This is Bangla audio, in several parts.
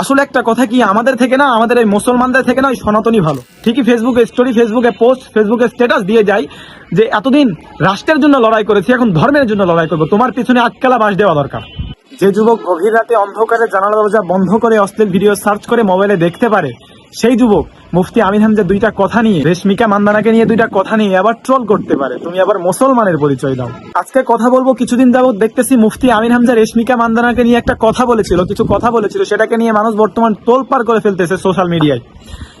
আসলে একটা কথা কি, আমাদের থেকে না, আমাদের এই মুসলমানদের থেকে না ওই সনাতনী ভালো। ঠিকই ফেসবুকে স্টোরি ফেসবুকে পোস্ট ফেসবুকে স্ট্যাটাস দিয়ে যাই যে এতদিন রাষ্ট্রের জন্য লড়াই করেছি, এখন ধর্মের জন্য লড়াই করব। তোমার পিছনে আটকালা বাস দেওয়া দরকার। যে যুবক গভীর রাতে অন্ধকারে জানালা দরজা বন্ধ করে অশ্লীল ভিডিও সার্চ করে মোবাইলে দেখতে পারে সেই যুবক, মুফতি আমিন হামজা দুইটা কথা নিয়ে, রেশমিকা মান্দানাকে নিয়ে দুইটা কথা নিয়ে আবার ট্রোল করতে পারে। তুমি আবার মুসলমানের পরিচয় দাও। আজকে কথা বলব কিছুদিন যাবত দেখতেছি মুফতি আমিন হামজা রেশমিকা মান্দানাকে নিয়ে একটা কথা বলেছিল, কিছু কথা বলেছিল, সেটাকে নিয়ে মানুষ বর্তমান তোলপার করে ফেলতেছে সোশ্যাল মিডিয়ায়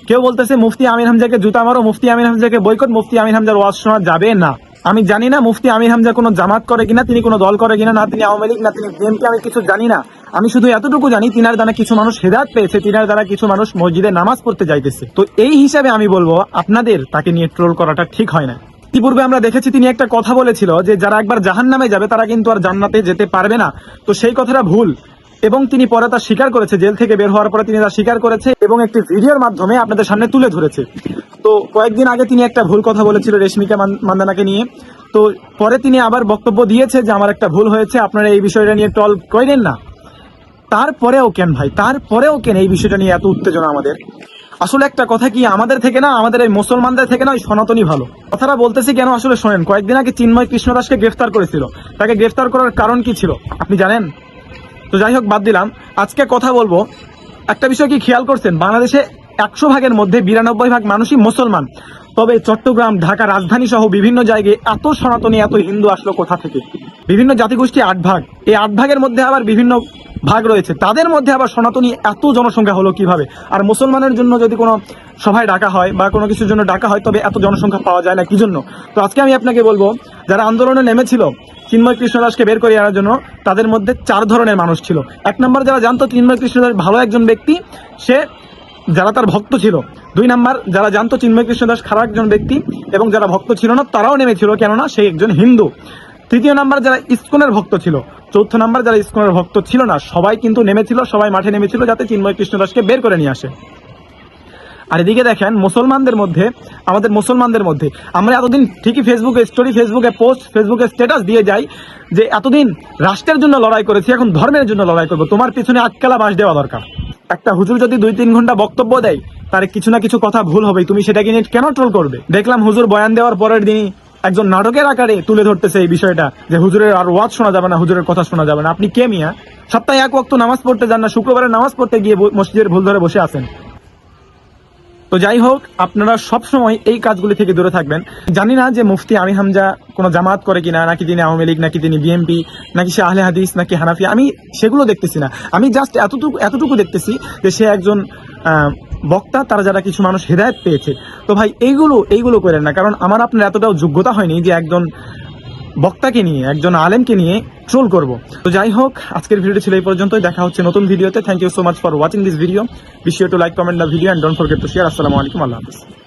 কেউ বলতেছে, মুফতি আমিন হামজাকে জুতা মারো, মুফতি আমিন হামজাকে বয়কট মুফতি আমিন হামজার ওয়াজ শোনা যাবে না। আমি জানি না মুফতি আমির হামজা কোনো জামাত করে কিনা, তিনি কোনো দল করে কিনা, না তিনি আওয়ামী লীগ, না তিনি বিএনপি আমি কিছু জানি না। আমি শুধু এতটুকু জানি, তিনার দ্বারা কিছু মানুষ হেদায়ত পেয়েছে, তিনার দ্বারা কিছু মানুষ মসজিদে নামাজ পড়তে যাইতেছে। তো এই হিসাবে আমি বলব, আপনাদের তাকে নিয়ে ট্রোল করাটা ঠিক হয় না। ইতিপূর্বে আমরা দেখেছি তিনি একটা কথা বলেছিল যে, যারা একবার জাহান নামে যাবে, তারা কিন্তু আর জান্নাতে যেতে পারবে না। তো সেই কথাটা ভুল। এবং তিনি পরে তা স্বীকার করেছে, জেল থেকে বের হওয়ার পরে তিনি তা স্বীকার করেছে এবং একটি ভিডিওর মাধ্যমে আপনাদের সামনে তুলে ধরেছে। তো কয়েকদিন আগে তিনি একটা ভুল কথা বলেছিল রেশমিকা মান- মান্দানাকে নিয়ে। তো পরে তিনি আবার বক্তব্য দিয়েছে যে, আমার একটা ভুল হয়েছে, আপনারা এই বিষয়টা নিয়ে টল করেন না। তারপরেও কেন ভাই? তারপরেও কেন এই বিষয়টা নিয়ে এত উত্তেজনা আমাদের? আসলে একটা কথা কি, আমাদের থেকে না, আমাদের এই মুসলমানদের থেকে না ওই সনাতনই ভালো। কথাটা বলতেছি কেন আসলে শোনেন, কয়েকদিন আগে চিন্ময় কৃষ্ণদাসকে গ্রেফতার করেছিল। তাকে গ্রেফতার করার কারণ কি ছিল? আপনি জানেন? তো যাই হোক, বাদ দিলাম। আজকে কথা বলব। একটা বিষয় কি খেয়াল করছেন? বাংলাদেশে একশো ভাগের মধ্যে বিরানব্বই ভাগ মানুষই মুসলমান। তবে চট্টগ্রাম, ঢাকা, রাজধানী সহ বিভিন্ন জায়গায় এত সনাতনী, এত হিন্দু আসলো কোথা থেকে? বিভিন্ন জাতিগোষ্ঠী আট ভাগ। এই আট ভাগের মধ্যে আবার বিভিন্ন ভাগ রয়েছে। তাদের মধ্যে আবার সনাতনী এত জনসংখ্যা হলো কীভাবে? আর মুসলমানের জন্য যদি কোনো সভায় ডাকা হয় বা কোনো কিছুর জন্য ডাকা হয়, তবে এত জনসংখ্যা পাওয়া যায় না। কি জন্য? তো আজকে আমি আপনাকে বলব, যারা আন্দোলনে নেমেছিল, চিন্ময় কৃষ্ণদাসকে বের করে আনার জন্য, তাদের মধ্যে চার ধরনের মানুষ ছিল। এক নম্বর যারা জানতো চিন্ময় কৃষ্ণদাস ভালো একজন ব্যক্তি, সে যারা তার ভক্ত ছিল। দুই নাম্বার যারা জানতো চিন্ময় কৃষ্ণদাস খারাপ একজন ব্যক্তি, এবং যারা ভক্ত ছিল না, তারাও নেমেছিল। কেননা সে একজন হিন্দু। তৃতীয় নাম্বার যারা ইস্কনের ভক্ত ছিল, চৌথ নাম্বার যারা ইস্কনের ভক্ত ছিল না, সবাই কিন্তু নেমেছিল, সবাই মাঠে নেমেছিল যাতে চিন্ময় কৃষ্ণদাসকে বের করে নিয়ে আসে। আর এদিকে দেখেন, মুসলমানদের মধ্যে, আমাদের মুসলমানদের মধ্যে, আমরা এতদিন ঠিকই ফেসবুকে স্টোরি ফেসবুকে পোস্ট ফেসবুকে স্ট্যাটাস দিয়ে যাই যে এতদিন রাষ্ট্রের জন্য লড়াই করেছি, এখন ধর্মের জন্য লড়াই করব। তোমার পিছনে আটকালা বাস দেওয়া দরকার। একটা হুজুর যদি দুই তিন ঘণ্টা বক্তব্য দেয়, তার কিছু না কিছু কথা ভুল হবে তুমি সেটাকে নিয়ে কেন ট্রোল করবে? দেখলাম হুজুর বয়ান দেওয়ার পরের দিনই একজন নাটকের আকারে তুলে ধরতেছে এই বিষয়টা যে হুজুরের আর ওয়াজ শোনা যাবে না, হুজুরের কথা শোনা যাবে না। আপনি কে মিয়া? সপ্তাহে এক ওয়াক্ত নামাজ পড়তে যান না, শুক্রবারে নামাজ পড়তে গিয়ে মসজিদের ভুল ধরে বসে আছেন। তো যাই হোক, আপনারা সব সময় এই কাজগুলি থেকে দূরে থাকবেন। জানি না যে মুফতি আমি হামজা কোনো জামাত করে কিনা, নাকি তিনি আওয়ামী লীগ, নাকি তিনি বিএনপি নাকি সে আহলে হাদিস, নাকি হানাফি, আমি সেগুলো দেখতেছি না। আমি জাস্ট এতটুকু এতটুকু দেখতেছি যে সে একজন বক্তা, তারা যারা কিছু মানুষ হেদায়ত পেয়েছে। তো ভাই, এইগুলো এইগুলো করেন না, কারণ আমার আপনার এতটাও যোগ্যতা হয়নি যে একজন বক্তাকে নিয়ে, একজন আলেমকে নিয়ে ট্রোল করব। তো যাই হোক, আজকের ভিডিওটি ছিল এই পর্যন্তই। দেখা হচ্ছে নতুন ভিডিওতে। Thank you so much for watching this video wish to like comment the video and don't forget to share আসসালামু আলাইকুম, আল্লাহ হাফিজ।